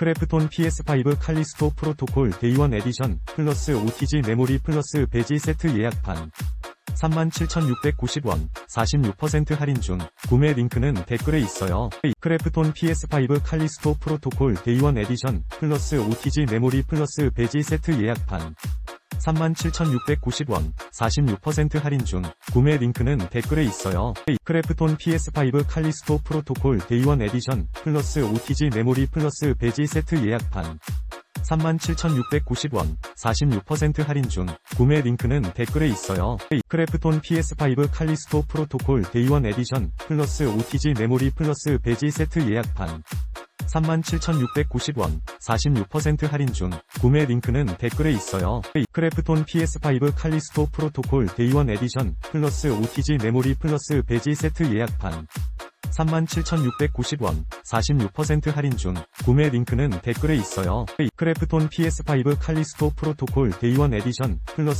크래프톤 PS5 칼리스토 프로토콜 데이원 에디션 플러스 OTG 메모리 플러스 배지 세트 예약판 37,690원 46% 할인 중 구매 링크는 댓글에 있어요. 크래프톤 PS5 칼리스토 프로토콜 데이원 에디션 플러스 OTG 메모리 플러스 배지 세트 예약판 37,690원 46% 할인 중 구매 링크는 댓글에 있어요. 크래프톤 PS5 칼리스토 프로토콜 데이원 에디션 플러스 OTG 메모리 플러스 배지 세트 예약판 37,690원 46% 할인 중 구매 링크는 댓글에 있어요. 크래프톤 PS5 칼리스토 프로토콜 데이원 에디션 플러스 OTG 메모리 플러스 배지 세트 예약판 37,690원 46% 할인 중 구매 링크는 댓글에 있어요. 크래프톤 PS5 칼리스토 프로토콜 데이원 에디션 플러스 OTG 메모리 플러스 배지 세트 예약판 37,690원 46% 할인 중 구매 링크는 댓글에 있어요. 크래프톤 PS5 칼리스토 프로토콜 데이원 에디션 플러스